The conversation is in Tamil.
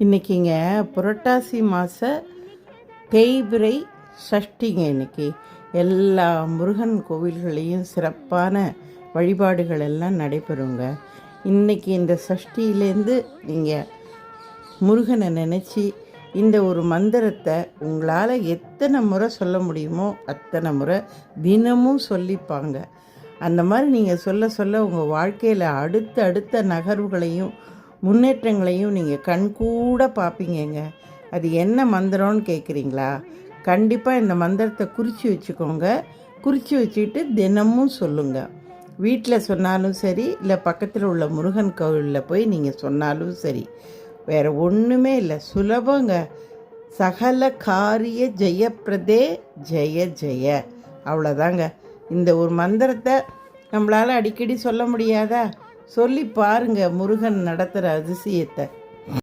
இன்றைக்கிங்க புரட்டாசி மாத தேய்பிரை சஷ்டிங்க இன்னைக்கு. எல்லா முருகன் கோவில்களையும் சிறப்பான வழிபாடுகள் எல்லாம் நடைபெறுங்க. இன்றைக்கி இந்த சஷ்டியிலேருந்து நீங்கள் முருகனை நினச்சி இந்த ஒரு மந்திரத்தை உங்களால் எத்தனை முறை சொல்ல முடியுமோ அத்தனை முறை தினமும் சொல்லிப்பாங்க. அந்த மாதிரி நீங்கள் சொல்ல சொல்ல உங்கள் வாழ்க்கையில் அடுத்த அடுத்த நகர்வுகளையும் முன்னேற்றங்களையும் நீங்கள் கண்கூட பார்ப்பீங்கங்க அது என்ன மந்திரம்னு கேட்குறீங்களா கண்டிப்பாக இந்த மந்திரத்தை குறித்து வச்சுக்கோங்க. குறித்து வச்சுக்கிட்டு தினமும் சொல்லுங்கள் வீட்டில் சொன்னாலும் சரி இல்லை பக்கத்தில் உள்ள முருகன் கோவிலில் போய் நீங்கள் சொன்னாலும் சரி. வேறு ஒன்றுமே இல்லை. சுலபங்க. சகல காரிய ஜெயப்பிரதே ஜெய ஜெய. அவ்வளோதாங்க இந்த ஒரு மந்திரத்தை நம்மளால் அடிக்கடி சொல்ல முடியாதா? சொல்லி பாருங்க முருகன் நடத்துகிற அதிசயத்தை.